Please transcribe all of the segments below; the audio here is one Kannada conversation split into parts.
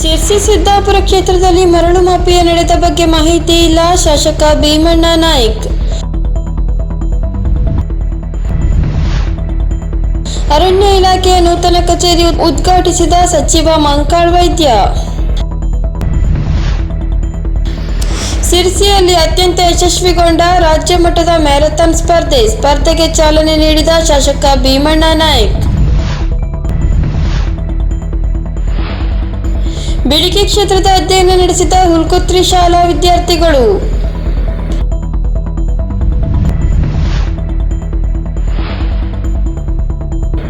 ಸಿರ್ಸಿ ಸಿದ್ದಾಪುರ ಕ್ಷೇತ್ರದಲ್ಲಿ ಮರಳು ಮಾಫಿಯಾ ನಡೆದ ಬಗ್ಗೆ ಮಾಹಿತಿ ಇಲ್ಲ. ಶಾಸಕ ಭೀಮಣ್ಣ ನಾಯ್ಕ್. ಅರಣ್ಯ ಇಲಾಖೆಯ ನೂತನ ಕಚೇರಿ ಉದ್ಘಾಟಿಸಿದ ಸಚಿವ ಮಂಕಾಳ್ ವೈದ್ಯ. ಸಿರ್ಸಿಯಲ್ಲಿ ಅತ್ಯಂತ ಯಶಸ್ವಿಗೊಂಡ ರಾಜ್ಯ ಮಟ್ಟದ ಮ್ಯಾರಥಾನ್ ಸ್ಪರ್ಧೆ, ಸ್ಪರ್ಧೆಗೆ ಚಾಲನೆ ನೀಡಿದ ಶಾಸಕ ಭೀಮಣ್ಣ ನಾಯ್ಕ್. ಬಿಡಿಕೆ ಕ್ಷೇತ್ರದ ಅಧ್ಯಯನ ನಡೆಸಿದ ಹುಲ್ಕುತ್ರಿ ಶಾಲಾ ವಿದ್ಯಾರ್ಥಿಗಳು.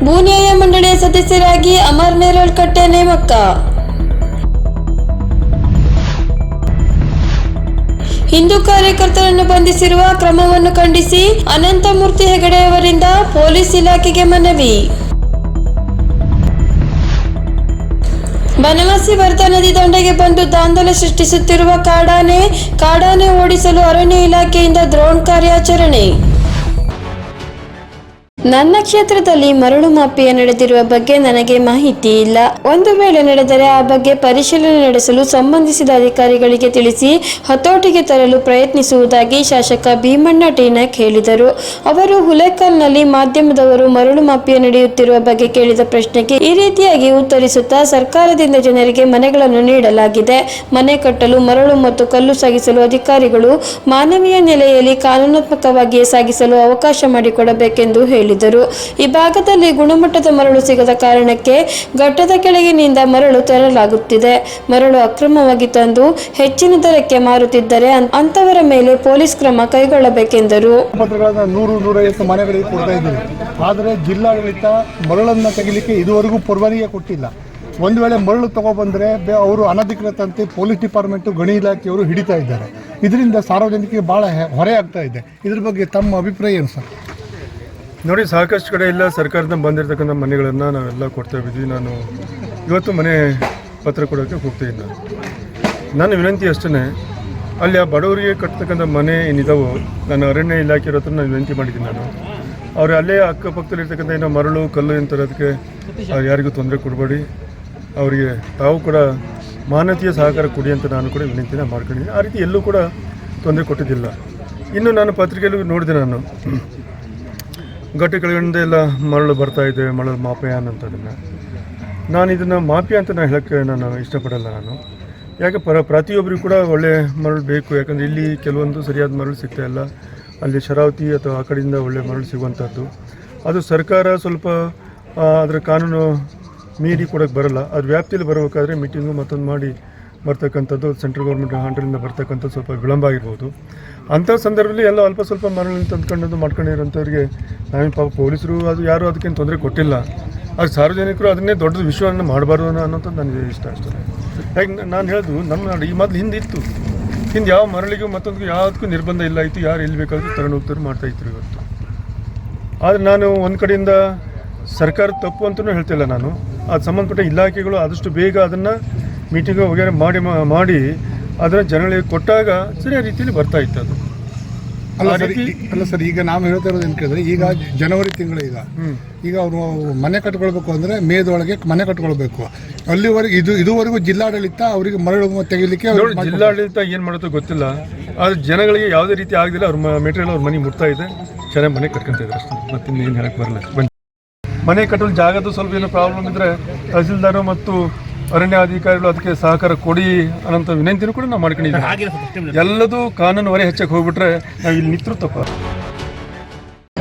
ಭೂನ್ಯಾಯ ಮಂಡಳಿಯ ಸದಸ್ಯರಾಗಿ ಅಮರ್ ನೇರಳ್ಕಟ್ಟೆ ನೇಮಕ. ಹಿಂದೂ ಕಾರ್ಯಕರ್ತರನ್ನು ಬಂಧಿಸಿರುವ ಕ್ರಮವನ್ನು ಖಂಡಿಸಿ ಅನಂತಮೂರ್ತಿ ಹೆಗಡೆಯವರಿಂದ ಪೊಲೀಸ್ ಇಲಾಖೆಗೆ ಮನವಿ. ಬನವಾಸಿ ವರ್ಧಾ ನದಿ ದಂಡೆಗೆ ಬಂದು ದಾಂಧಲೆ ಸೃಷ್ಟಿಸುತ್ತಿರುವ ಕಾಡಾನೆ ಕಾಡಾನೆ ಓಡಿಸಲು ಅರಣ್ಯ ಇಲಾಖೆಯಿಂದ ದ್ರೋಣ್ ಕಾರ್ಯಾಚರಣೆ. ನನ್ನ ಕ್ಷೇತ್ರದಲ್ಲಿ ಮರಳು ಮಾಫಿಯ ನಡೆದಿರುವ ಬಗ್ಗೆ ನನಗೆ ಮಾಹಿತಿ ಇಲ್ಲ. ಒಂದು ವೇಳೆ ನಡೆದರೆ ಆ ಬಗ್ಗೆ ಪರಿಶೀಲನೆ ನಡೆಸಲು ಸಂಬಂಧಿಸಿದ ಅಧಿಕಾರಿಗಳಿಗೆ ತಿಳಿಸಿ ಹತೋಟಿಗೆ ತರಲು ಪ್ರಯತ್ನಿಸುವುದಾಗಿ ಶಾಸಕ ಭೀಮಣ್ಣ ಟೀನಕ್ ಹೇಳಿದರು. ಅವರು ಹುಲೇಕಲ್ನಲ್ಲಿ ಮಾಧ್ಯಮದವರು ಮರಳು ಮಾಫಿಯ ನಡೆಯುತ್ತಿರುವ ಬಗ್ಗೆ ಕೇಳಿದ ಪ್ರಶ್ನೆಗೆ ಈ ರೀತಿಯಾಗಿ ಉತ್ತರಿಸುತ್ತಾ ಸರ್ಕಾರದಿಂದ ಜನರಿಗೆ ಮನೆಗಳನ್ನು ನೀಡಲಾಗಿದೆ. ಮನೆ ಕಟ್ಟಲು, ಮರಳು ಮತ್ತು ಕಲ್ಲು ಸಾಗಿಸಲು ಅಧಿಕಾರಿಗಳು ಮಾನವೀಯ ನೆಲೆಯಲ್ಲಿ ಕಾನೂನಾತ್ಮಕವಾಗಿಯೇ ಸಾಗಿಸಲು ಅವಕಾಶ ಮಾಡಿಕೊಡಬೇಕೆಂದು ಹೇಳಿದರು. ಈ ಭಾಗದಲ್ಲಿ ಗುಣಮಟ್ಟದ ಮರಳು ಸಿಗದ ಕಾರಣಕ್ಕೆ ಘಟ್ಟದ ಕೆಳಗಿನಿಂದ ಮರಳು ತರಲಾಗುತ್ತಿದೆ. ಮರಳು ಅಕ್ರಮವಾಗಿ ತಂದು ಹೆಚ್ಚಿನ ದರಕ್ಕೆ ಮಾರುತ್ತಿದ್ದರೆ ಅಂತವರ ಮೇಲೆ ಪೊಲೀಸ್ ಕ್ರಮ ಕೈಗೊಳ್ಳಬೇಕೆಂದರು. ನೂರು ನೂರೈವತ್ತು ಮನೆಗಳಿಗೆ ಕೊಡ್ತಾ ಆದರೆ ಜಿಲ್ಲಾಡಳಿತ ಮರಳನ್ನು ತೆಗಿಲಿಕ್ಕೆ ಇದುವರೆಗೂ ಪರವಾನಿಗೆ ಕೊಟ್ಟಿಲ್ಲ. ಒಂದು ವೇಳೆ ಮರಳು ತಗೊಬಂದರೆ ಅವರು ಅನಧಿಕೃತಂತೆ ಪೊಲೀಸ್ ಡಿಪಾರ್ಟ್ಮೆಂಟು, ಗಣಿ ಇಲಾಖೆಯವರು ಹಿಡಿತಾ ಇದ್ದಾರೆ. ಇದರಿಂದ ಸಾರ್ವಜನಿಕರಿಗೆ ಭಾಳ ಹೊರೆ ಆಗ್ತಾ ಇದೆ. ಇದ್ರ ಬಗ್ಗೆ ತಮ್ಮ ಅಭಿಪ್ರಾಯ ಏನು ಸರ್? ನೋಡಿ, ಸಾಕಷ್ಟು ಕಡೆ ಎಲ್ಲ ಸರ್ಕಾರದಿಂದ ಬಂದಿರತಕ್ಕಂಥ ಮನೆಗಳನ್ನು ನಾವೆಲ್ಲ ಕೊಡ್ತಾ ಇದ್ದೀವಿ. ನಾನು ಇವತ್ತು ಮನೆ ಪತ್ರ ಕೊಡೋಕ್ಕೆ ಹೋಗ್ತಿದ್ದೀನಿ ನಾನು ನನ್ನ ವಿನಂತಿ ಅಷ್ಟೇ ಅಲ್ಲಿ ಆ ಬಡವರಿಗೆ ಕಟ್ತಕ್ಕಂಥ ಮನೆ ಏನಿದಾವೋ ನಾನು ಅರಣ್ಯ ಇಲಾಖೆ ಹತ್ರ ನಾನು ವಿನಂತಿ ಮಾಡಿದ್ದೀನಿ ನಾನು. ಅವ್ರು ಅಲ್ಲೇ ಅಕ್ಕಪಕ್ಕದಲ್ಲಿರ್ತಕ್ಕಂಥ ಏನೋ ಮರಳು, ಕಲ್ಲು ಅವ್ರು ಯಾರಿಗೂ ತೊಂದರೆ ಕೊಡಬೇಡಿ. ಅವರಿಗೆ ತಾವು ಕೂಡ ಮಾನವೀಯ ಸಹಕಾರ ಕೊಡಿ ಅಂತ ನಾನು ಕೂಡ ವಿನಂತಿನ ಮಾಡ್ಕೊಂಡಿದ್ದೀನಿ. ಆ ರೀತಿ ಎಲ್ಲೂ ಕೂಡ ತೊಂದರೆ ಕೊಟ್ಟಿದ್ದಿಲ್ಲ. ಇನ್ನು ನಾನು ಪತ್ರಿಕೆಯಲ್ಲೂ ನೋಡಿದೆ ನಾನು. ಗಟ್ಟಿ ಕೆಳಗಿಂದ ಎಲ್ಲ ಮರಳು ಬರ್ತಾ ಇದೆ, ಮರಳು ಅಂತ ಅಂತದನ್ನು ನಾನು ಇದನ್ನು ಮಾಫಿಯಾ ಅಂತ ನಾನು ಹೇಳೋಕ್ಕೆ ನಾನು ಇಷ್ಟಪಡಲ್ಲ ನಾನು. ಯಾಕೆ ಪರ ಪ್ರತಿಯೊಬ್ಬರಿಗೂ ಕೂಡ ಒಳ್ಳೆ ಮರಳು ಬೇಕು, ಯಾಕಂದರೆ ಇಲ್ಲಿ ಕೆಲವೊಂದು ಸರಿಯಾದ ಮರಳು ಸಿಗ್ತಾ ಇಲ್ಲ. ಅಲ್ಲಿ ಶರಾವತಿ ಅಥವಾ ಆ ಕಡೆಯಿಂದ ಒಳ್ಳೆ ಮರಳು ಸಿಗುವಂಥದ್ದು. ಅದು ಸರ್ಕಾರ ಸ್ವಲ್ಪ ಅದರ ಕಾನೂನು ಮೀರಿ ಕೊಡೋಕ್ಕೆ ಬರಲ್ಲ. ಅದು ವ್ಯಾಪ್ತಿಯಲ್ಲಿ ಬರಬೇಕಾದ್ರೆ ಮೀಟಿಂಗು ಮತ್ತೊಂದು ಮಾಡಿ ಬರ್ತಕ್ಕಂಥದ್ದು, ಸೆಂಟ್ರಲ್ ಗೌರ್ಮೆಂಟ್ ಹಂಡ್ರಿಂದ ಬರ್ತಕ್ಕಂಥದ್ದು ಸ್ವಲ್ಪ ವಿಳಂಬ ಆಗಿರ್ಬೋದು. ಅಂಥ ಸಂದರ್ಭದಲ್ಲಿ ಎಲ್ಲ ಅಲ್ಪ ಸ್ವಲ್ಪ ಮರಳನ್ನು ತಂದ್ಕೊಂಡು ಮಾಡ್ಕೊಂಡಿರೋಂಥವ್ರಿಗೆ ನಾವೇನು ಪಾಪ ಪೊಲೀಸರು ಅದು ಯಾರು ಅದಕ್ಕೇನು ತೊಂದರೆ ಕೊಟ್ಟಿಲ್ಲ. ಅದು ಸಾರ್ವಜನಿಕರು ಅದನ್ನೇ ದೊಡ್ಡ ವಿಷಯವನ್ನು ಮಾಡಬಾರ್ದು ಅನ್ನೋ ಅನ್ನೋಂಥದ್ದು ನನಗೆ ಇಷ್ಟ ಅಷ್ಟೇ. ಯಾಕೆ ನಾನು ಹೇಳಿದ್ರು ನಮ್ಮ ನಾಡು ಈ ಮೊದಲು ಹಿಂದೆ ಇತ್ತು. ಹಿಂದೆ ಯಾವ ಮರಳಿಗೂ ಮತ್ತೊಂದು ಯಾವುದಕ್ಕೂ ನಿರ್ಬಂಧ ಇಲ್ಲ ಇತ್ತು, ಯಾರು ಎಲ್ಲಿ ಬೇಕಾದ್ರೂ ತಗೊಂಡು ಹೋಗ್ತಾರೆ ಮಾಡ್ತಾ ಇದ್ರು ಇವತ್ತು. ಆದರೆ ನಾನು ಒಂದು ಕಡೆಯಿಂದ ಸರ್ಕಾರ ತಪ್ಪು ಅಂತಲೂ ಹೇಳ್ತಿಲ್ಲ ನಾನು. ಅದು ಸಂಬಂಧಪಟ್ಟ ಇಲಾಖೆಗಳು ಆದಷ್ಟು ಬೇಗ ಅದನ್ನು ಮೀಟಿಂಗ್ ವಗೇರೆ ಮಾಡಿ ಮಾಡಿ ಅದನ್ನು ಜನಗಳಿಗೆ ಕೊಟ್ಟಾಗ ಸರಿಯಾದ ರೀತಿಯಲ್ಲಿ ಬರ್ತಾ ಇತ್ತು ಅದು ಅಲ್ಲ ಸರ್ ಅಲ್ಲ ಸರ್ ಈಗ ನಾವು ಹೇಳ್ತಾ ಇರೋದು ಏನು ಕೇಳಿದ್ರೆ ಈಗ ಜನವರಿ ತಿಂಗಳು ಈಗ. ಈಗ ಅವರು ಮನೆ ಕಟ್ಕೊಳ್ಬೇಕು ಅಂದರೆ ಮೇದೊಳಗೆ ಮನೆ ಕಟ್ಕೊಳ್ಬೇಕು. ಅಲ್ಲಿವರೆಗೆ ಇದು ಇದುವರೆಗೂ ಜಿಲ್ಲಾಡಳಿತ ಅವರಿಗೆ ಮರಳು ತೆಗಿಲಿಕ್ಕೆ ಜಿಲ್ಲಾಡಳಿತ ಏನು ಮಾಡುತ್ತೋ ಗೊತ್ತಿಲ್ಲ. ಆದರೆ ಜನಗಳಿಗೆ ಯಾವುದೇ ರೀತಿ ಆಗದಿಲ್ಲ ಅವ್ರ ಮೆಟೀರಿಯಲ್ ಅವ್ರ ಮನೆ ಮುಟ್ತಾ ಇದೆ. ಚೆನ್ನಾಗಿ ಮನೆ ಕಟ್ಕೊಂತ ಇದ್ದಾರೆ ಅಷ್ಟೇ. ಮತ್ತೆ ಏನು ಹೇಳಕ್ಕೆ ಬರಲ್ಲ. ಮನೆ ಕಟ್ಟಲು ಜಾಗದ ಸ್ವಲ್ಪ ಏನೋ ಪ್ರಾಬ್ಲಮ್ ಇದ್ದರೆ ತಹಸೀಲ್ದಾರು ಮತ್ತು ಅರಣ್ಯ ಅಧಿಕಾರಿಗಳು ಅದಕ್ಕೆ ಸಹಕಾರ ಕೊಡಿ ಅನ್ನೋಂಥ ವಿನಂತಿನೂ ಕೂಡ ನಾವು ಮಾಡ್ಕೊಂಡಿದ್ದೀವಿ. ಎಲ್ಲದೂ ಕಾನೂನು ಹೊರೆ ಹೆಚ್ಚಕ್ಕೆ ಹೋಗ್ಬಿಟ್ರೆ ನಾವು ಇಲ್ಲಿ ನಿಂತರೂ ತಪ್ಪ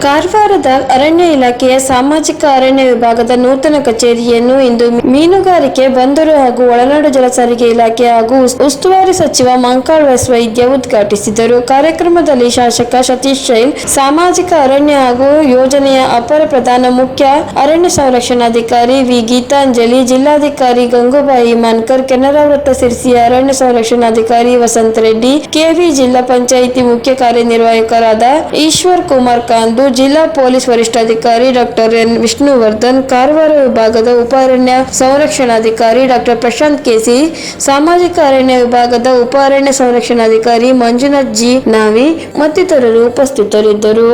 ಕಾರವಾರದ ಅರಣ್ಯ ಇಲಾಖೆಯ ಸಾಮಾಜಿಕ ಅರಣ್ಯ ವಿಭಾಗದ ನೂತನ ಕಚೇರಿಯನ್ನು ಇಂದು ಮೀನುಗಾರಿಕೆ, ಬಂದರು ಹಾಗೂ ಒಳನಾಡು ಜಲಸಾರಿಗೆ ಇಲಾಖೆ ಹಾಗೂ ಉಸ್ತುವಾರಿ ಸಚಿವ ಮಂಕಾಳ್ ಎಸ್ ವೈದ್ಯ ಉದ್ಘಾಟಿಸಿದರು. ಕಾರ್ಯಕ್ರಮದಲ್ಲಿ ಶಾಸಕ ಸತೀಶ್ ಜೈನ್ ಸಾಮಾಜಿಕ ಅರಣ್ಯ ಹಾಗೂ ಯೋಜನೆಯ ಅಪರ ಪ್ರಧಾನ ಮುಖ್ಯ ಅರಣ್ಯ ಸಂರಕ್ಷಣಾಧಿಕಾರಿ ವಿ. ಗೀತಾಂಜಲಿ, ಜಿಲ್ಲಾಧಿಕಾರಿ ಗಂಗೂಬಾಯಿ ಮಾನ್ಕರ್, ಕೆನರಾ ವೃತ್ತ ಸಿರಿಸಿಯ ಅರಣ್ಯ ಸಂರಕ್ಷಣಾಧಿಕಾರಿ ವಸಂತ ರೆಡ್ಡಿ ಕೆವಿ ಜಿಲ್ಲಾ ಪಂಚಾಯಿತಿ ಮುಖ್ಯ ಕಾರ್ಯನಿರ್ವಾಹಕರಾದ ಈಶ್ವರ್ ಕುಮಾರ್ ಕಾಂದು ಜಿಲ್ಲಾ ಪೊಲೀಸ್ ವರಿಷ್ಠಾಧಿಕಾರಿ ಡಾಕ್ಟರ್ ಎನ್ ವಿಷ್ಣುವರ್ಧನ್, ಕಾರವಾರ ವಿಭಾಗದ ಉಪ ಅರಣ್ಯ ಸಂರಕ್ಷಣಾಧಿಕಾರಿ ಡಾಕ್ಟರ್ ಪ್ರಶಾಂತ್ ಕೆಸಿ, ಸಾಮಾಜಿಕ ಅರಣ್ಯ ವಿಭಾಗದ ಉಪ ಅರಣ್ಯ ಸಂರಕ್ಷಣಾಧಿಕಾರಿ ಮಂಜುನಾಥ್ ಜಿ ನಾವಿ ಮತ್ತಿತರರು ಉಪಸ್ಥಿತರಿದ್ದರು.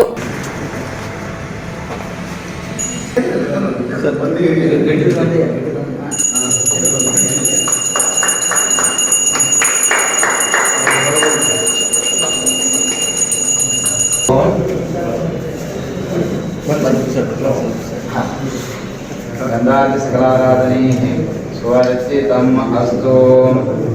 सकलाराधनैः स्वरचितम् अस्तु।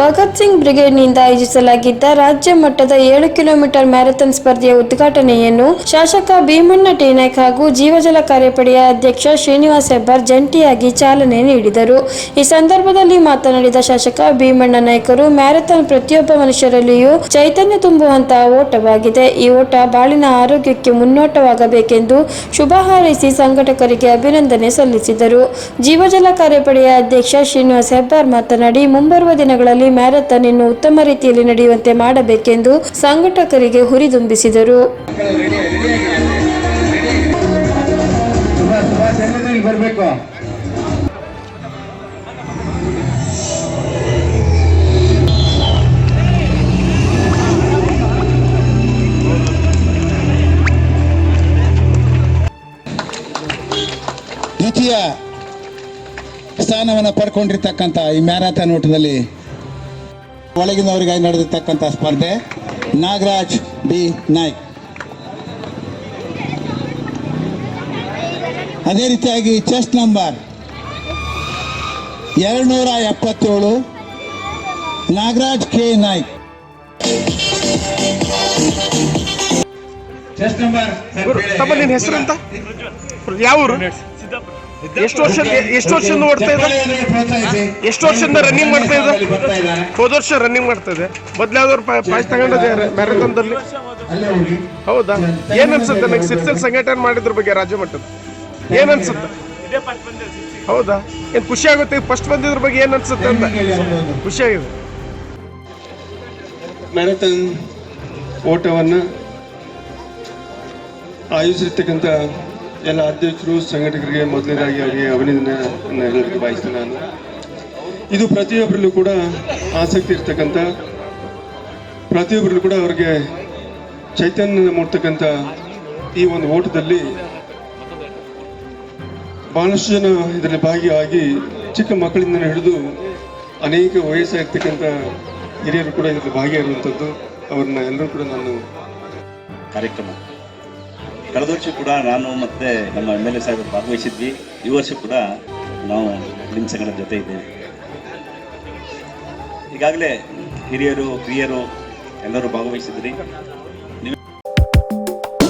ಭಗತ್ ಸಿಂಗ್ ಬ್ರಿಗೇಡ್ನಿಂದ ಆಯೋಜಿಸಲಾಗಿದ್ದ ರಾಜ್ಯ ಮಟ್ಟದ ಏಳು ಕಿಲೋಮೀಟರ್ ಮ್ಯಾರಥಾನ್ ಸ್ಪರ್ಧೆಯ ಉದ್ಘಾಟನೆಯನ್ನು ಶಾಸಕ ಭೀಮಣ್ಣ ಟೇನಾಯ್ಕ್ ಹಾಗೂ ಜೀವಜಲ ಕಾರ್ಯಪಡೆಯ ಅಧ್ಯಕ್ಷ ಶ್ರೀನಿವಾಸ್ ಹೆಬ್ಬಾರ್ ಜಂಟಿಯಾಗಿ ಚಾಲನೆ ನೀಡಿದರು. ಈ ಸಂದರ್ಭದಲ್ಲಿ ಮಾತನಾಡಿದ ಶಾಸಕ ಭೀಮಣ್ಣ ನಾಯ್ಕರು, ಮ್ಯಾರಥಾನ್ ಪ್ರತಿಯೊಬ್ಬ ಮನುಷ್ಯರಲ್ಲಿಯೂ ಚೈತನ್ಯ ತುಂಬುವಂತಹ ಓಟವಾಗಿದೆ. ಈ ಓಟ ಬಾಳಿನ ಆರೋಗ್ಯಕ್ಕೆ ಮುನ್ನೋಟವಾಗಬೇಕೆಂದು ಶುಭ ಹಾರೈಸಿ ಸಂಘಟಕರಿಗೆ ಅಭಿನಂದನೆ ಸಲ್ಲಿಸಿದರು. ಜೀವಜಲ ಕಾರ್ಯಪಡೆಯ ಅಧ್ಯಕ್ಷ ಶ್ರೀನಿವಾಸ್ ಹೆಬ್ಬಾರ್ ಮಾತನಾಡಿ, ಮುಂಬರುವ ದಿನಗಳಲ್ಲಿ ಮ್ಯಾರಥಾನ್ ಇನ್ನು ಉತ್ತಮ ರೀತಿಯಲ್ಲಿ ನಡೆಯುವಂತೆ ಮಾಡಬೇಕೆಂದು ಸಂಘಟಕರಿಗೆ ಹುರಿದುಂಬಿಸಿದರು ಸ್ಥಾನವನ್ನು ಪಡ್ಕೊಂಡಿರ್ತಕ್ಕಂಥ ಈ ಮ್ಯಾರಥಾನ್ ಓಟದಲ್ಲಿ ಒಳಗಿನವರಿಗಾಗಿ ನಡೆದಿರ್ತಕ್ಕಂಥ ಸ್ಪರ್ಧೆ ನಾಗರಾಜ್ ಬಿ ನಾಯ್ಕ್. ಅದೇ ರೀತಿಯಾಗಿ ಚೆಸ್ಟ್ ನಂಬರ್ ಎರಡುನೂರ ಎಪ್ಪತ್ತೇಳು Nagaraj K Naik. Chest number ತಮ್ಮ ನಿನ್ನ ಹೆಸರಂತ ಯಾವ ಊರು ಎಷ್ಟು ವರ್ಷ ಎಷ್ಟು ವರ್ಷದಿಂದ ಓಡ್ತಾ ಇದೆ? ಎಷ್ಟು ವರ್ಷದಿಂದ ರನ್ನಿಂಗ್ ಮಾಡ್ತಾ ಇದೆ? ಹೋದ ವರ್ಷ ರನ್ನಿಂಗ್ ಮಾಡ್ತಾ ಇದೆ. ಮೊದ್ಲಾದವ್ರು ಪ್ರೈಸ್ ತಗೊಂಡಿದ್ದಾರೆ ಮ್ಯಾರಥಾನ್ದಲ್ಲಿ ಹೌದಾ ಏನ್ ಅನ್ಸುತ್ತೆ ನಂಗೆ ಸಿರ್ಸಲ್ ಸಂಘಟನೆ ಮಾಡಿದ್ರ ಬಗ್ಗೆ ರಾಜ್ಯ ಮಟ್ಟದ ಏನ್ ಅನ್ಸುತ್ತೆ? ಹೌದಾ? ಏನ್ ಖುಷಿ ಆಗುತ್ತೆ? ಫಸ್ಟ್ ಬಂದಿದ್ರ ಬಗ್ಗೆ ಏನ್ ಅನ್ಸುತ್ತೆ ಅಂತ? ಖುಷಿ ಆಗಿದೆ. ಮ್ಯಾರಥಾನ್ ಓಟವನ್ನು ಆಯೋಜಿಸಿರ್ತಕ್ಕಂಥ ಎಲ್ಲ ಅಧ್ಯಕ್ಷರು ಸಂಘಟಕರಿಗೆ ಮೊದಲನೇದಾಗಿ ಅವರಿಗೆ ಅಭಿನಂದನೆ ಹೇಳಲಿಕ್ಕೆ ಬಯಸ್ತೇನೆ ನಾನು. ಇದು ಪ್ರತಿಯೊಬ್ಬರಲ್ಲೂ ಕೂಡ ಆಸಕ್ತಿ ಇರ್ತಕ್ಕಂಥ, ಪ್ರತಿಯೊಬ್ಬರಲ್ಲೂ ಕೂಡ ಅವರಿಗೆ ಚೈತನ್ಯ ಮೂಡ್ತಕ್ಕಂಥ ಈ ಒಂದು ಓಟದಲ್ಲಿ ಬಹಳಷ್ಟು ಜನ ಇದರಲ್ಲಿ ಭಾಗಿಯಾಗಿ ಚಿಕ್ಕ ಮಕ್ಕಳಿಂದ ಹಿಡಿದು ಅನೇಕ ವಯಸ್ಸಾಗಿರ್ತಕ್ಕಂಥ ಹಿರಿಯರು ಕೂಡ ಇದರಲ್ಲಿ ಭಾಗಿಯಾಗಿರುವಂಥದ್ದು. ಅವ್ರನ್ನ ಎಲ್ಲರೂ ಕೂಡ ನಾನು ಕಾರ್ಯಕ್ರಮ. ಕಳೆದ ವರ್ಷ ಕೂಡ ನಾನು ಮತ್ತೆ ನಮ್ಮ ಎಂ ಎಲ್ ಎ ಸಾಹೇಬರು ಭಾಗವಹಿಸಿದ್ವಿ. ಈ ವರ್ಷ ಕೂಡ ನಾವು ನಿಮ್ಮ ಸಂಘದ ಜೊತೆ ಇದ್ದೇವೆ. ಈಗಾಗಲೇ ಹಿರಿಯರು, ಪ್ರಿಯರು ಎಲ್ಲರೂ ಭಾಗವಹಿಸಿದ್ರಿ.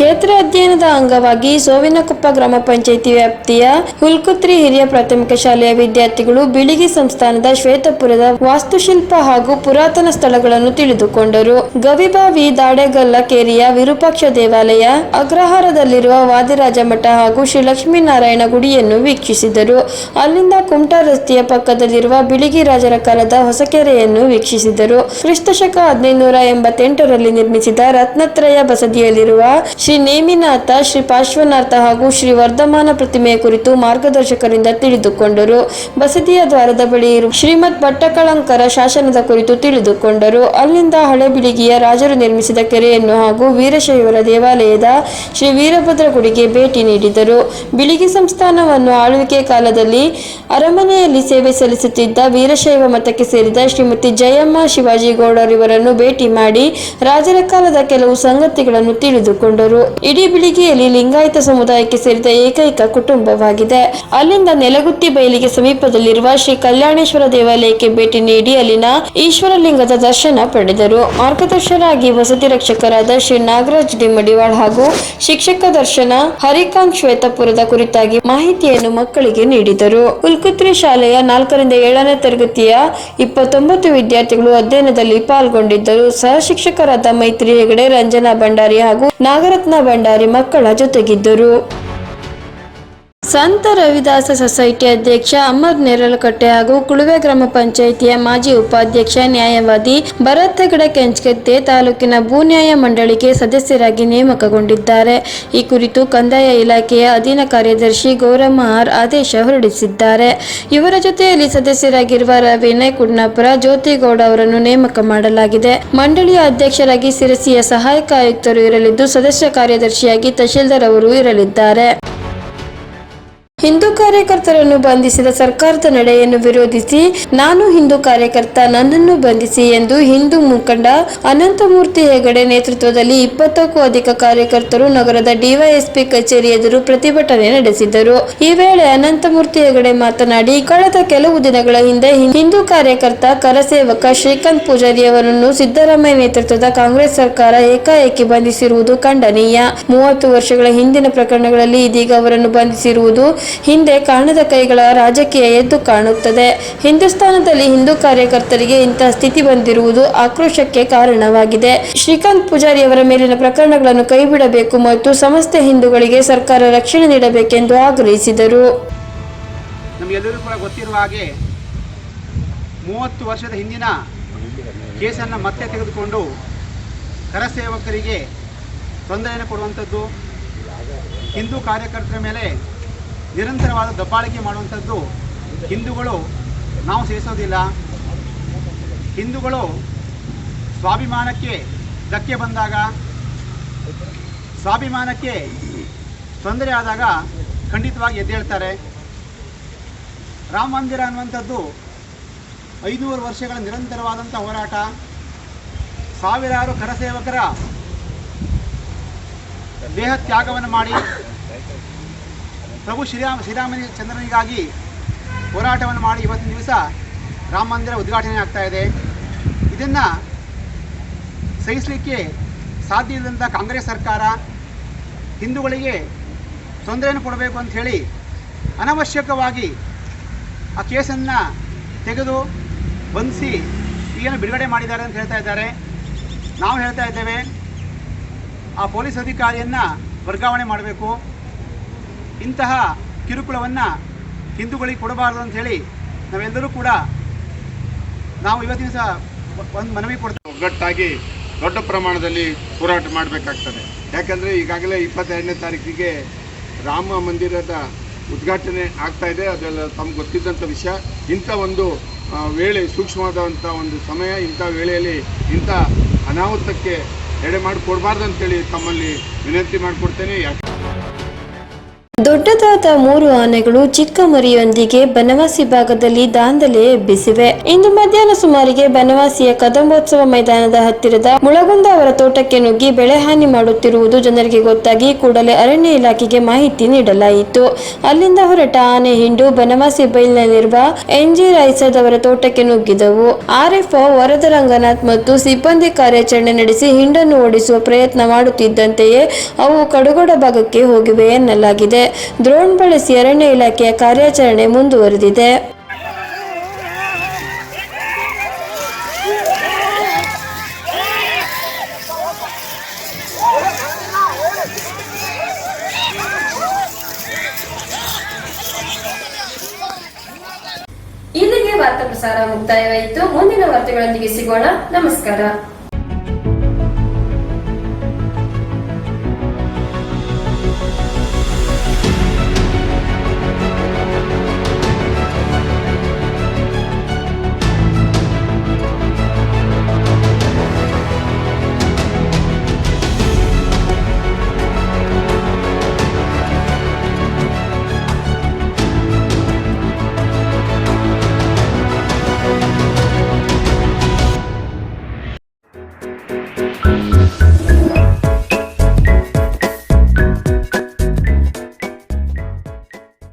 ಕ್ಷೇತ್ರ ಅಧ್ಯಯನದ ಅಂಗವಾಗಿ ಸೋವಿನಕೊಪ್ಪ ಗ್ರಾಮ ಪಂಚಾಯಿತಿ ವ್ಯಾಪ್ತಿಯ ಹುಲ್ಕುತ್ರಿ ಹಿರಿಯ ಪ್ರಾಥಮಿಕ ಶಾಲೆಯ ವಿದ್ಯಾರ್ಥಿಗಳು ಬಿಳಿಗಿ ಸಂಸ್ಥಾನದ ಶ್ವೇತಪುರದ ವಾಸ್ತುಶಿಲ್ಪ ಹಾಗೂ ಪುರಾತನ ಸ್ಥಳಗಳನ್ನು ತಿಳಿದುಕೊಂಡರು. ಗವಿಬಾವಿ ದಾಡೆಗಲ್ಲ ಕೇರಿಯ ವಿರೂಪಾಕ್ಷ ದೇವಾಲಯ, ಅಗ್ರಹಾರದಲ್ಲಿರುವ ವಾದಿರಾಜ ಮಠ ಹಾಗೂ ಶ್ರೀ ಲಕ್ಷ್ಮೀನಾರಾಯಣ ಗುಡಿಯನ್ನು ವೀಕ್ಷಿಸಿದರು. ಅಲ್ಲಿಂದ ಕುಮಟಾ ರಸ್ತೆಯ ಪಕ್ಕದಲ್ಲಿರುವ ಬಿಳಿಗಿ ರಾಜರ ಕಾಲದ ಹೊಸಕೆರೆಯನ್ನು ವೀಕ್ಷಿಸಿದರು. ಕ್ರಿಸ್ತಶಕ ಹದಿನೈದು ನೂರ ಎಂಬತ್ತೆಂಟರಲ್ಲಿ ನಿರ್ಮಿಸಿದ ರತ್ನತ್ರಯ ಬಸದಿಯಲ್ಲಿರುವ ಶ್ರೀ ನೇಮಿನಾಥ, ಶ್ರೀ ಪಾರ್ಶ್ವನಾಥ ಹಾಗೂ ಶ್ರೀ ವರ್ಧಮಾನ ಪ್ರತಿಮೆಯ ಕುರಿತು ಮಾರ್ಗದರ್ಶಕರಿಂದ ತಿಳಿದುಕೊಂಡರು. ಬಸದಿಯ ದ್ವಾರದ ಬಳಿ ಇರುವ ಶ್ರೀಮದ್ ಭಟ್ಟಕಳಂಕರ ಶಾಸನದ ಕುರಿತು ತಿಳಿದುಕೊಂಡರು. ಅಲ್ಲಿಂದ ಹಳೆಬಿಳಿಗಿಯ ರಾಜರು ನಿರ್ಮಿಸಿದ ಕೆರೆಯನ್ನು ಹಾಗೂ ವೀರಶೈವರ ದೇವಾಲಯದ ಶ್ರೀ ವೀರಭದ್ರ ಗುಡಿಗೆ ಭೇಟಿ ನೀಡಿದರು. ಬಿಳಿಗಿ ಸಂಸ್ಥಾನವನ್ನು ಆಳ್ವಿಕೆ ಕಾಲದಲ್ಲಿ ಅರಮನೆಯಲ್ಲಿ ಸೇವೆ ಸಲ್ಲಿಸುತ್ತಿದ್ದ ವೀರಶೈವ ಮತಕ್ಕೆ ಸೇರಿದ ಶ್ರೀಮತಿ ಜಯಮ್ಮ ಶಿವಾಜಿ ಗೌಡರಿವರನ್ನು ಭೇಟಿ ಮಾಡಿ ರಾಜರ ಕಾಲದ ಕೆಲವು ಸಂಗತಿಗಳನ್ನು ತಿಳಿದುಕೊಂಡರು. ಇಡೀ ಬಿಳಿಗೆಯಲ್ಲಿ ಲಿಂಗಾಯತ ಸಮುದಾಯಕ್ಕೆ ಸೇರಿದ ಏಕೈಕ ಕುಟುಂಬವಾಗಿದೆ. ಅಲ್ಲಿಂದ ನೆಲಗುತ್ತಿ ಬಯಲಿಗೆ ಸಮೀಪದಲ್ಲಿರುವ ಶ್ರೀ ಕಲ್ಯಾಣೇಶ್ವರ ದೇವಾಲಯಕ್ಕೆ ಭೇಟಿ ನೀಡಿ ಅಲ್ಲಿನ ಈಶ್ವರಲಿಂಗದ ದರ್ಶನ ಪಡೆದರು. ಮಾರ್ಗದರ್ಶನಾಗಿ ವಸತಿ ರಕ್ಷಕರಾದ ಶ್ರೀ ನಾಗರಾಜ್ ಡಿ ಮಡಿವಾಳ್ ಹಾಗೂ ಶಿಕ್ಷಕ ದರ್ಶನ ಹರಿಕಾಂತ್ ಶ್ವೇತಪುರದ ಕುರಿತಾಗಿ ಮಾಹಿತಿಯನ್ನು ಮಕ್ಕಳಿಗೆ ನೀಡಿದರು. ಕುಲ್ಕುತ್ರಿ ಶಾಲೆಯ ನಾಲ್ಕರಿಂದ ಏಳನೇ ತರಗತಿಯ ಇಪ್ಪತ್ತೊಂಬತ್ತು ವಿದ್ಯಾರ್ಥಿಗಳು ಅಧ್ಯಯನದಲ್ಲಿ ಪಾಲ್ಗೊಂಡಿದ್ದರು. ಸಹ ಶಿಕ್ಷಕರಾದ ಮೈತ್ರಿ ಹೆಗಡೆ, ರಂಜನಾ ಭಂಡಾರಿ ಹಾಗೂ ನಾಗರತ್ನ ಭಂಡಾರಿ ಮಕ್ಕಳ ಜೊತೆಗಿದ್ದರು. ಸಂತ ರವಿದಾಸ ಸೊಸೈಟಿ ಅಧ್ಯಕ್ಷ ಅಮರ್ ನೇರಲಕಟ್ಟೆ ಹಾಗೂ ಕುಳುವೆ ಗ್ರಾಮ ಪಂಚಾಯಿತಿಯ ಮಾಜಿ ಉಪಾಧ್ಯಕ್ಷ ನ್ಯಾಯವಾದಿ ಭರತ್ ಹೆಗಡೆ ತಾಲೂಕಿನ ಭೂ ನ್ಯಾಯ ಮಂಡಳಿಗೆ ಸದಸ್ಯರಾಗಿ ನೇಮಕಗೊಂಡಿದ್ದಾರೆ. ಈ ಕುರಿತು ಕಂದಾಯ ಇಲಾಖೆಯ ಅಧೀನ ಕಾರ್ಯದರ್ಶಿ ಗೌರಮ್ಮ ಆರ್ ಆದೇಶ ಹೊರಡಿಸಿದ್ದಾರೆ. ಇವರ ಜೊತೆಯಲ್ಲಿ ಸದಸ್ಯರಾಗಿರುವ ವಿನಯ್ ಕುಡ್ನಾಪುರ ಜ್ಯೋತಿಗೌಡ ಅವರನ್ನು ನೇಮಕ ಮಾಡಲಾಗಿದೆ. ಮಂಡಳಿಯ ಅಧ್ಯಕ್ಷರಾಗಿ ಸಿರಸಿಯ ಸಹಾಯಕ ಆಯುಕ್ತರು ಇರಲಿದ್ದು, ಸದಸ್ಯ ಕಾರ್ಯದರ್ಶಿಯಾಗಿ ತಹಶೀಲ್ದಾರ್ ಅವರು ಇರಲಿದ್ದಾರೆ. ಹಿಂದೂ ಕಾರ್ಯಕರ್ತರನ್ನು ಬಂಧಿಸಿದ ಸರ್ಕಾರದ ನಡೆಯನ್ನು ವಿರೋಧಿಸಿ ನಾನು ಹಿಂದೂ ಕಾರ್ಯಕರ್ತ ನನ್ನನ್ನು ಬಂಧಿಸಿ ಎಂದು ಹಿಂದೂ ಮುಖಂಡ ಅನಂತಮೂರ್ತಿ ಹೆಗಡೆ ನೇತೃತ್ವದಲ್ಲಿ ಇಪ್ಪತ್ತಕ್ಕೂ ಅಧಿಕ ಕಾರ್ಯಕರ್ತರು ನಗರದ ಡಿವೈಎಸ್ಪಿ ಕಚೇರಿ ಎದುರು ಪ್ರತಿಭಟನೆ ನಡೆಸಿದರು ಈ ವೇಳೆ ಅನಂತಮೂರ್ತಿ ಹೆಗಡೆ ಮಾತನಾಡಿ, ಕಳೆದ ಕೆಲವು ದಿನಗಳ ಹಿಂದೆ, ಹಿಂದೂ ಕಾರ್ಯಕರ್ತ ಕರಸೇವಕ ಶ್ರೀಕಾಂತ್ ಪೂಜಾರಿ ಅವರನ್ನು ಸಿದ್ದರಾಮಯ್ಯ ನೇತೃತ್ವದ ಕಾಂಗ್ರೆಸ್ ಸರ್ಕಾರ ಏಕಾಏಕಿ ಬಂಧಿಸಿರುವುದು ಖಂಡನೀಯ. ಮೂವತ್ತು ವರ್ಷಗಳ ಹಿಂದಿನ ಪ್ರಕರಣಗಳಲ್ಲಿ ಇದೀಗ ಅವರನ್ನು ಬಂಧಿಸಿರುವುದು ಹಿಂದೆ ಕಾಣದ ಕೈಗಳ ರಾಜಕೀಯ ಎದ್ದು ಕಾಣುತ್ತದೆ. ಹಿಂದೂಸ್ತಾನದಲ್ಲಿ ಹಿಂದೂ ಕಾರ್ಯಕರ್ತರಿಗೆ ಇಂತಹ ಸ್ಥಿತಿ ಬಂದಿರುವುದು ಆಕ್ರೋಶಕ್ಕೆ ಕಾರಣವಾಗಿದೆ. ಶ್ರೀಕಾಂತ್ ಪೂಜಾರಿ ಅವರ ಮೇಲಿನ ಪ್ರಕರಣಗಳನ್ನು ಕೈಬಿಡಬೇಕು ಮತ್ತು ಸಮಸ್ತ ಹಿಂದೂಗಳಿಗೆ ಸರ್ಕಾರ ರಕ್ಷಣೆ ನೀಡಬೇಕೆಂದು ಆಗ್ರಹಿಸಿದರು. ಕೂಡ ಗೊತ್ತಿರುವ ಹಾಗೆ ಮೂವತ್ತು ವರ್ಷದ ಹಿಂದಿನ ಕೇಸನ್ನು ಮತ್ತೆ ತೆಗೆದುಕೊಂಡು ಕರಸೇವಕರಿಗೆ ತೊಂದರೆಯನ್ನು ಕೊಡುವಂಥದ್ದು ಹಿಂದೂ ಕಾರ್ಯಕರ್ತರ ಮೇಲೆ ನಿರಂತರವಾದ ದಬ್ಬಾಳಿಕೆ ಮಾಡುವಂಥದ್ದು ಹಿಂದೂಗಳು ನಾವು ಸೇರಿಸೋದಿಲ್ಲ. ಹಿಂದೂಗಳು ಸ್ವಾಭಿಮಾನಕ್ಕೆ ಧಕ್ಕೆ ಬಂದಾಗ, ಸ್ವಾಭಿಮಾನಕ್ಕೆ ತೊಂದರೆ ಆದಾಗ ಖಂಡಿತವಾಗಿ ಎದ್ದೇಳ್ತಾರೆ. ರಾಮ ಮಂದಿರ ಅನ್ನುವಂಥದ್ದು ಐನೂರು ವರ್ಷಗಳ ನಿರಂತರವಾದಂಥ ಹೋರಾಟ. ಸಾವಿರಾರು ಕರಸೇವಕರ ದೇಹ ತ್ಯಾಗವನ್ನು ಮಾಡಿ ಪ್ರಭು ಶ್ರೀರಾಮ, ಶ್ರೀರಾಮನ ಚಂದ್ರನಿಗಾಗಿ ಹೋರಾಟವನ್ನು ಮಾಡಿ ಇವತ್ತಿನ ದಿವಸ ರಾಮ ಮಂದಿರ ಉದ್ಘಾಟನೆ ಆಗ್ತಾ ಇದೆ. ಇದನ್ನು ಸಹಿಸಲಿಕ್ಕೆ ಸಾಧ್ಯ ಇಲ್ಲದಂಥ ಕಾಂಗ್ರೆಸ್ ಸರ್ಕಾರ ಹಿಂದೂಗಳಿಗೆ ತೊಂದರೆಯನ್ನು ಕೊಡಬೇಕು ಅಂತ ಹೇಳಿ ಅನವಶ್ಯಕವಾಗಿ ಆ ಕೇಸನ್ನು ತೆಗೆದು ಬಂಧಿಸಿ ಈಗೇನು ಬಿಡುಗಡೆ ಮಾಡಿದ್ದಾರೆ ಅಂತ ಹೇಳ್ತಾ ಇದ್ದಾರೆ. ನಾವು ಹೇಳ್ತಾ ಇದ್ದೇವೆ, ಆ ಪೊಲೀಸ್ ಅಧಿಕಾರಿಯನ್ನು ವರ್ಗಾವಣೆ ಮಾಡಬೇಕು. ಇಂತಹ ಕಿರುಕುಳವನ್ನು ಹಿಂದೂಗಳಿಗೆ ಕೊಡಬಾರದು ಅಂತ ಹೇಳಿ ನಾವೆಲ್ಲರೂ ಕೂಡ ನಾವು ಇವತ್ತಿನ ಸಹ ಒಂದು ಮನವಿ ಕೊಡ್ತೇವೆ. ಒಗ್ಗಟ್ಟಾಗಿ ದೊಡ್ಡ ಪ್ರಮಾಣದಲ್ಲಿ ಹೋರಾಟ ಮಾಡಬೇಕಾಗ್ತದೆ. ಯಾಕಂದರೆ ಈಗಾಗಲೇ ಇಪ್ಪತ್ತೆರಡನೇ ತಾರೀಕಿಗೆ ರಾಮ ಮಂದಿರದ ಉದ್ಘಾಟನೆ ಆಗ್ತಾ ಇದೆ. ಅದೆಲ್ಲ ತಮ್ಗೆ ಗೊತ್ತಿದ್ದಂಥ ವಿಷಯ. ಇಂಥ ಒಂದು ವೇಳೆ, ಸೂಕ್ಷ್ಮವಾದಂಥ ಒಂದು ಸಮಯ, ಇಂಥ ವೇಳೆಯಲ್ಲಿ ಇಂಥ ಅನಾಹುತಕ್ಕೆ ಎಡೆ ಮಾಡಿ ಕೊಡಬಾರ್ದು ಅಂತೇಳಿ ತಮ್ಮಲ್ಲಿ ವಿನಂತಿ ಮಾಡಿಕೊಡ್ತೇನೆ. ಯಾಕೆ ದೊಡ್ಡದಾದ ಮೂರು ಆನೆಗಳು ಚಿಕ್ಕ ಮರಿಯೊಂದಿಗೆ ಬನವಾಸಿ ಭಾಗದಲ್ಲಿ ದಾಂಧಲೆ ಎಬ್ಬಿಸಿವೆ. ಇಂದು ಮಧ್ಯಾಹ್ನ ಸುಮಾರಿಗೆ ಬನವಾಸಿಯ ಕದಂಬೋತ್ಸವ ಮೈದಾನದ ಹತ್ತಿರದ ಮುಳಗುಂದ ಅವರ ತೋಟಕ್ಕೆ ನುಗ್ಗಿ ಬೆಳೆ ಹಾನಿ ಮಾಡುತ್ತಿರುವುದು ಜನರಿಗೆ ಗೊತ್ತಾಗಿ ಕೂಡಲೇ ಅರಣ್ಯ ಇಲಾಖೆಗೆ ಮಾಹಿತಿ ನೀಡಲಾಯಿತು. ಅಲ್ಲಿಂದ ಹೊರಟ ಆನೆ ಹಿಂಡು ಬನವಾಸಿ ಬೈಲ್ನಲ್ಲಿರುವ ಎನ್ಜಿ ರೈಸದ್ ಅವರ ತೋಟಕ್ಕೆ ನುಗ್ಗಿದವು. ಆರ್ಎಫ್ಒ ವರದ ರಂಗನಾಥ್ ಮತ್ತು ಸಿಬ್ಬಂದಿ ಕಾರ್ಯಾಚರಣೆ ನಡೆಸಿ ಹಿಂಡನ್ನು ಓಡಿಸುವ ಪ್ರಯತ್ನ ಮಾಡುತ್ತಿದ್ದಂತೆಯೇ ಅವು ಕಡುಗೋಡ ಭಾಗಕ್ಕೆ ಹೋಗಿವೆ ಎನ್ನಲಾಗಿದೆ. ಡ್ರೋನ್ ಬಳಸಿ ಅರಣ್ಯ ಇಲಾಖೆಯ ಕಾರ್ಯಾಚರಣೆ ಮುಂದುವರೆದಿದೆ. ಇಲ್ಲಿಗೆ ವಾರ್ತಾ ಪ್ರಸಾರ ಮುಕ್ತಾಯವಾಯಿತು. ಮುಂದಿನ ವಾರ್ತೆಗಳೊಂದಿಗೆ ಸಿಗೋಣ. ನಮಸ್ಕಾರ.